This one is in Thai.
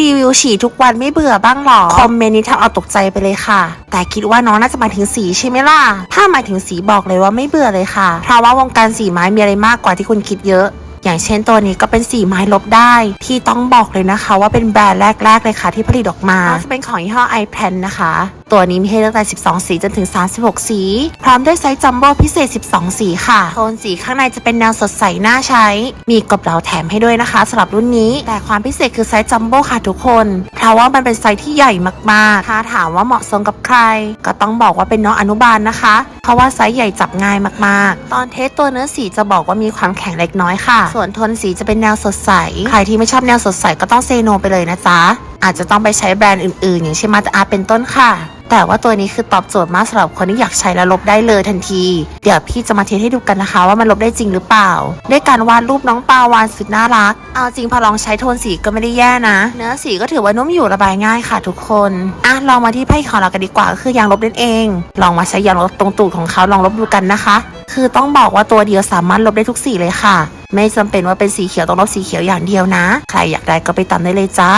รีวิวฉี่ทุกวันไม่เบื่อบ้างหรอ คอมเมนต์นี้ทำเอาตกใจไปเลยค่ะ แต่คิดว่าน้องน่าจะหมายถึงสีใช่ไหมล่ะ ถ้าหมายถึงสีบอกเลยว่าไม่เบื่อเลยค่ะ เพราะว่าวงการสีไม้มีอะไรมากกว่าที่คุณคิดเยอะอย่างเช่นตัวนี้ก็เป็นสีไม้ลบได้ ที่ต้องบอกเลยนะคะ ว่าเป็นแบรนด์แรก ๆ เลยค่ะที่ผลิตออกมาจะเป็นของยี่ห้อ i p l a n นะคะ ตัวนี้มีให้เลือกตั้งแต่12 สีจนถึง 36 สี พร้อมด้วยไซส์จัมโบ้พิเศษ 12 สีค่ะโทนสีข้างในจะเป็นแนวสดใสน่าใช้ มีกรอบเหลาแถมให้ด้วยนะคะสำหรับรุ่นนี้ แต่ความพิเศษคือไซส์จัมโบ้ค่ะทุกคน เพราะว่ามันเป็นไซส์ที่ใหญ่มากๆ ถ้าถามว่าเหมาะสมกับใคร ก็ต้องบอกว่าเป็นน้องอนุบาลนะคะ เพราะว่าไซส์ใหญ่จับง่ายมากๆ ตอนเทสตัวเนื้อสีจะบอกว่ามีความแข็งเล็กน้อยค่ะ ส่วนโทนสีจะเป็นแนวสดใส ใครที่ไม่ชอบแนวสดใสก็ต้องเซโนไปเลยนะจ๊ะอาจจะต้องไปใช้แบรนด์อื่นๆ อย่างเช่นมาตอาเป็นต้นค่ะ แต่ว่าตัวนี้คือตอบโจทย์มากสำหรับคนที่อยากใช้แล้วลบได้เลยทันที เดี๋ยวพี่จะมาเทสให้ดูกันนะคะ ว่ามันลบได้จริงหรือเปล่า ด้วยการวาดรูปน้องปลาวานสุดน่ารัก เอาจริงพอลองใช้โทนสีก็ไม่ได้แย่นะ เนื้อสีก็ถือว่านุ่มอยู่ระบายง่ายค่ะทุกคนอะลองมาที่ไพ่ของเรากันดีกว่าก็คือยางลบนั่นเอง ลองมาใช้ยางลบตรงตูดของเขาลองลบดูกันนะคะ คือต้องบอกว่าตัวเดียวสามารถลบได้ทุกสีเลยค่ะ ไม่จำเป็นว่าเป็นสีเขียวต้องลบสีเขียวอย่างเดียวนะ ใครอยากได้ก็ไปตามได้เลยจ้า